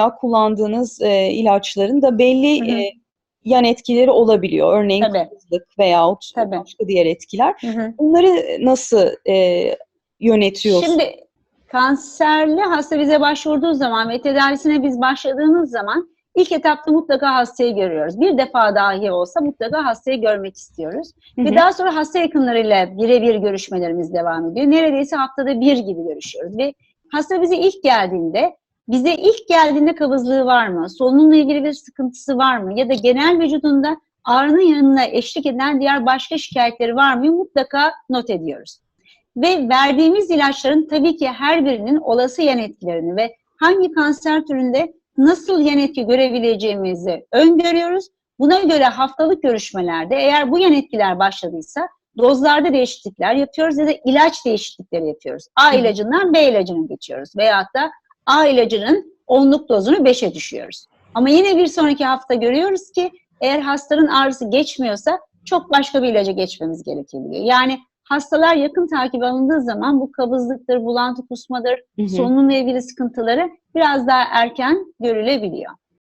veya kullandığınız e, ilaçların da belli Hı hı. e, yan etkileri olabiliyor. Örneğin Tabii. kabızlık veyahut Tabii. başka diğer etkiler. Hı hı. Bunları nasıl e, yönetiyorsunuz? Şimdi kanserli hasta bize başvurduğu zaman ve tedavisine biz başladığımız zaman ilk etapta mutlaka hastayı görüyoruz. Bir defa dahi olsa mutlaka hastayı görmek istiyoruz. Hı Ve hı. daha sonra hasta yakınlarıyla birebir görüşmelerimiz devam ediyor. Neredeyse haftada bir gibi görüşüyoruz. Ve hasta bize ilk geldiğinde bize ilk geldiğinde kabızlığı var mı? Solunumla ilgili bir sıkıntısı var mı? Ya da genel vücudunda ağrının yanına eşlik eden diğer başka şikayetleri var mı? Mutlaka not ediyoruz. Ve verdiğimiz ilaçların tabii ki her birinin olası yan etkilerini ve hangi kanser türünde nasıl yan etki görebileceğimizi öngörüyoruz. Buna göre haftalık görüşmelerde eğer bu yan etkiler başladıysa dozlarda değişiklikler yapıyoruz ya da ilaç değişiklikleri yapıyoruz. A ilacından B ilacına geçiyoruz veyahut da A ilacının onluk dozunu 5'e düşüyoruz. Ama yine bir sonraki hafta görüyoruz ki eğer hastanın ağrısı geçmiyorsa çok başka bir ilaca geçmemiz gerekebiliyor. Yani hastalar yakın takip alındığı zaman bu kabızlıktır, bulantı kusmadır, Hı hı. solunumla ilgili sıkıntıları biraz daha erken görülebiliyor.